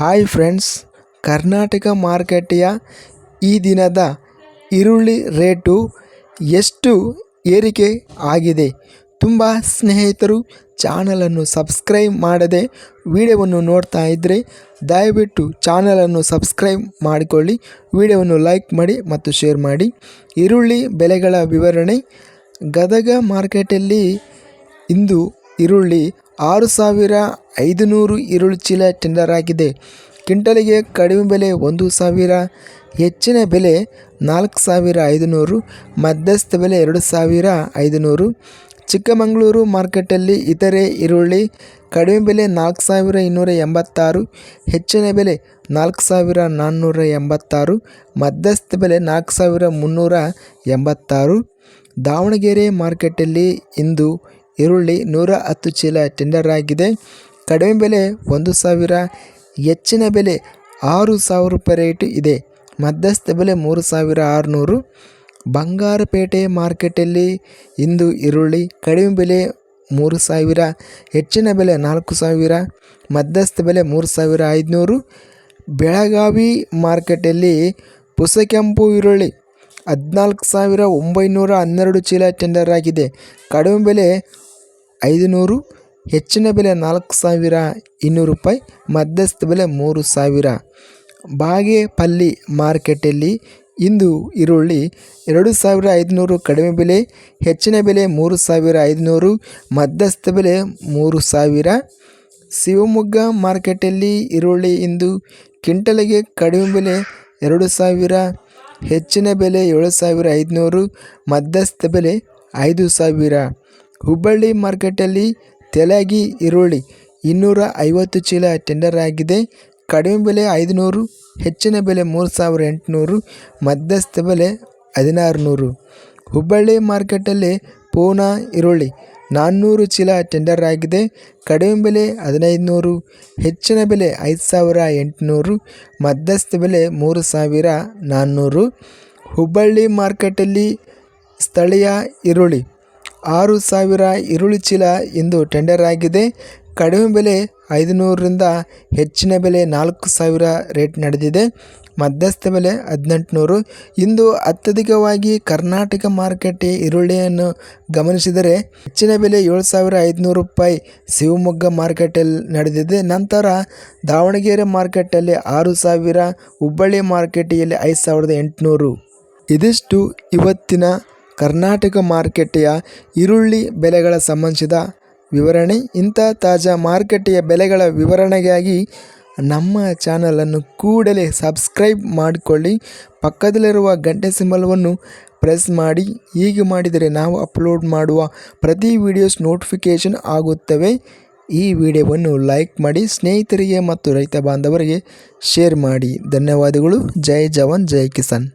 Hi friends, Karnataka ಮಾರುಕಟ್ಟೆಯ ಈ ದಿನದ ಈರುಳ್ಳಿ ರೇಟು ಎಷ್ಟು ಏರಿಕೆ ಆಗಿದೆ? ತುಂಬ ಸ್ನೇಹಿತರು, ಚಾನಲನ್ನು ಸಬ್ಸ್ಕ್ರೈಬ್ ಮಾಡದೆ ವಿಡಿಯೋವನ್ನು ನೋಡ್ತಾ ಇದ್ದರೆ ದಯವಿಟ್ಟು ಚಾನಲನ್ನು ಸಬ್ಸ್ಕ್ರೈಬ್ ಮಾಡಿಕೊಳ್ಳಿ, ವಿಡಿಯೋವನ್ನು ಲೈಕ್ ಮಾಡಿ ಮತ್ತು ಶೇರ್ ಮಾಡಿ. ಈರುಳ್ಳಿ ಬೆಲೆಗಳ ವಿವರಣೆ. ಗದಗ ಮಾರ್ಕೆಟಲ್ಲಿ ಇಂದು ಈರುಳ್ಳಿ ಆರು ಸಾವಿರ ಐದುನೂರು ಈರುಳ್ಳಿ ಚೀಲ ಟೆಂಡರ್ ಆಗಿದೆ. ಕ್ವಿಂಟಲಿಗೆ ಕಡಿಮೆ ಬೆಲೆ ಒಂದು ಸಾವಿರ, ಹೆಚ್ಚಿನ ಬೆಲೆ ನಾಲ್ಕು ಸಾವಿರ ಐದುನೂರು, ಮಧ್ಯಸ್ಥ ಬೆಲೆ ಎರಡು ಸಾವಿರ ಐದುನೂರು. ಚಿಕ್ಕಮಗಳೂರು ಮಾರ್ಕೆಟಲ್ಲಿ ಇತರೆ ಈರುಳ್ಳಿ ಕಡಿಮೆ ಬೆಲೆ ನಾಲ್ಕು ಸಾವಿರ ಇನ್ನೂರ ಎಂಬತ್ತಾರು, ಹೆಚ್ಚಿನ ಬೆಲೆ ನಾಲ್ಕು ಸಾವಿರ ನಾನ್ನೂರ ಎಂಬತ್ತಾರು, ಮಧ್ಯಸ್ಥ ಬೆಲೆ ನಾಲ್ಕು ಸಾವಿರ ಮುನ್ನೂರ ಎಂಬತ್ತಾರು. ದಾವಣಗೆರೆ ಮಾರ್ಕೆಟಲ್ಲಿ ಇಂದು ಈರುಳ್ಳಿ ನೂರ ಹತ್ತು ಚೀಲ ಟೆಂಡರ್ ಆಗಿದೆ. ಕಡಿಮೆ ಬೆಲೆ ಒಂದು ಸಾವಿರ, ಹೆಚ್ಚಿನ ಬೆಲೆ ಆರು ಸಾವಿರ ರೂಪಾಯಿ ರೇಟ್ ಇದೆ. ಮಧ್ಯಸ್ಥ ಬೆಲೆ ಮೂರು ಸಾವಿರ ಆರುನೂರು. ಬಂಗಾರಪೇಟೆ ಮಾರ್ಕೆಟಲ್ಲಿ ಇಂದು ಈರುಳ್ಳಿ ಕಡಿಮೆ ಬೆಲೆ ಮೂರು ಸಾವಿರ, ಹೆಚ್ಚಿನ ಬೆಲೆ ನಾಲ್ಕು ಸಾವಿರ, ಮಧ್ಯಸ್ಥ ಬೆಲೆ ಮೂರು ಸಾವಿರ ಐದುನೂರು. ಬೆಳಗಾವಿ ಮಾರ್ಕೆಟಲ್ಲಿ ಪುಸಕೆಂಪು ಈರುಳ್ಳಿ ಹದಿನಾಲ್ಕು ಸಾವಿರ ಒಂಬೈನೂರ ಹನ್ನೆರಡು ಚೀಲ ಟೆಂಡರ್ ಆಗಿದೆ. ಕಡಿಮೆ ಬೆಲೆ ಐದುನೂರು. ಹೆಚ್ಚಿನ ಬೆಲೆ ನಾಲ್ಕು ಸಾವಿರ ಇನ್ನೂರು ರೂಪಾಯಿ, ಮಧ್ಯಸ್ಥ ಬೆಲೆ ಮೂರು ಸಾವಿರ. ಬಾಗೇಪಲ್ಲಿ ಮಾರ್ಕೆಟಲ್ಲಿ ಇಂದು ಈರುಳ್ಳಿ ಎರಡು ಸಾವಿರ ಐದುನೂರು, ಕಡಿಮೆ ಬೆಲೆ ಹೆಚ್ಚಿನ ಬೆಲೆ ಮೂರು ಸಾವಿರ ಐದುನೂರು, ಮಧ್ಯಸ್ಥ ಬೆಲೆ ಮೂರು ಸಾವಿರ. ಶಿವಮೊಗ್ಗ ಮಾರ್ಕೆಟಲ್ಲಿ ಈರುಳ್ಳಿ ಇಂದು ಕ್ವಿಂಟಲಿಗೆ ಕಡಿಮೆ ಬೆಲೆ ಎರಡು ಸಾವಿರ, ಹೆಚ್ಚಿನ ಬೆಲೆ ಏಳು ಸಾವಿರ ಐದುನೂರು, ಮಧ್ಯಸ್ಥ ಬೆಲೆ ಐದು ಸಾವಿರ. ಹುಬ್ಬಳ್ಳಿ ಮಾರ್ಕೆಟಲ್ಲಿ ತೆಲಗಿ ಈರುಳ್ಳಿ ಇನ್ನೂರ ಐವತ್ತು ಚೀಲ ಟೆಂಡರ್ ಆಗಿದೆ. ಕಡಿಮೆ ಬೆಲೆ ಐದುನೂರು, ಹೆಚ್ಚಿನ ಬೆಲೆ ಮೂರು ಸಾವಿರ ಎಂಟುನೂರು, ಮಧ್ಯಸ್ಥ ಬೆಲೆ ಹದಿನಾರು ನೂರು ಹುಬ್ಬಳ್ಳಿ ಮಾರ್ಕೆಟಲ್ಲಿ ಪೂನಾ ಈರುಳ್ಳಿ ನಾನ್ನೂರು ಚೀಲ ಟೆಂಡರ್ ಆಗಿದೆ. ಕಡಿಮೆ ಬೆಲೆ ಹದಿನೈದು ನೂರು ಹೆಚ್ಚಿನ ಬೆಲೆ ಐದು ಸಾವಿರ ಎಂಟುನೂರು, ಮಧ್ಯಸ್ಥ ಬೆಲೆ ಮೂರು ಸಾವಿರ ನಾನ್ನೂರು. ಹುಬ್ಬಳ್ಳಿ ಮಾರ್ಕೆಟಲ್ಲಿ ಸ್ಥಳೀಯ ಈರುಳ್ಳಿ ಆರು ಸಾವಿರ ಈರುಳ್ಳಿ ಚೀಲ ಇಂದು ಟೆಂಡರ್ ಆಗಿದೆ. ಕಡಿಮೆ ಬೆಲೆ ಐದುನೂರರಿಂದ ಹೆಚ್ಚಿನ ಬೆಲೆ ನಾಲ್ಕು ಸಾವಿರ ರೇಟ್ ನಡೆದಿದೆ. ಮಧ್ಯಸ್ಥ ಬೆಲೆ ಹದಿನೆಂಟುನೂರು. ಇಂದು ಅತ್ಯಧಿಕವಾಗಿ ಕರ್ನಾಟಕ ಮಾರುಕಟ್ಟೆ ಈರುಳ್ಳಿಯನ್ನು ಗಮನಿಸಿದರೆ ಹೆಚ್ಚಿನ ಬೆಲೆ ಏಳು ಸಾವಿರ ಐದುನೂರು ರೂಪಾಯಿ ಶಿವಮೊಗ್ಗ ಮಾರುಕಟ್ಟೆಯಲ್ಲಿ ನಡೆದಿದೆ. ನಂತರ ದಾವಣಗೆರೆ ಮಾರ್ಕೆಟಲ್ಲಿ ಆರು ಸಾವಿರ, ಹುಬ್ಬಳ್ಳಿ ಮಾರ್ಕೆಟಿಯಲ್ಲಿ ಐದು ಸಾವಿರದ ಎಂಟುನೂರು. ಇದಿಷ್ಟು ಇವತ್ತಿನ ಕರ್ನಾಟಕ ಮಾರುಕಟ್ಟೆಯ ಈರುಳ್ಳಿ ಬೆಲೆಗಳ ಸಂಬಂಧಿಸಿದ ವಿವರಣೆ. ಇಂಥ ತಾಜಾ ಮಾರುಕಟ್ಟೆಯ ಬೆಲೆಗಳ ವಿವರಣೆಗಾಗಿ ನಮ್ಮ ಚಾನಲನ್ನು ಕೂಡಲೇ ಸಬ್ಸ್ಕ್ರೈಬ್ ಮಾಡಿಕೊಳ್ಳಿ. ಪಕ್ಕದಲ್ಲಿರುವ ಗಂಟೆ ಸಿಂಬಲವನ್ನು ಪ್ರೆಸ್ ಮಾಡಿ. ಹೀಗೆ ಮಾಡಿದರೆ ನಾವು ಅಪ್ಲೋಡ್ ಮಾಡುವ ಪ್ರತಿ ವಿಡಿಯೋಸ್ ನೋಟಿಫಿಕೇಷನ್ ಆಗುತ್ತವೆ. ಈ ವಿಡಿಯೋವನ್ನು ಲೈಕ್ ಮಾಡಿ, ಸ್ನೇಹಿತರಿಗೆ ಮತ್ತು ರೈತ ಬಾಂಧವರಿಗೆ ಶೇರ್ ಮಾಡಿ. ಧನ್ಯವಾದಗಳು. ಜೈ ಜವಾನ್, ಜೈ ಕಿಸಾನ್.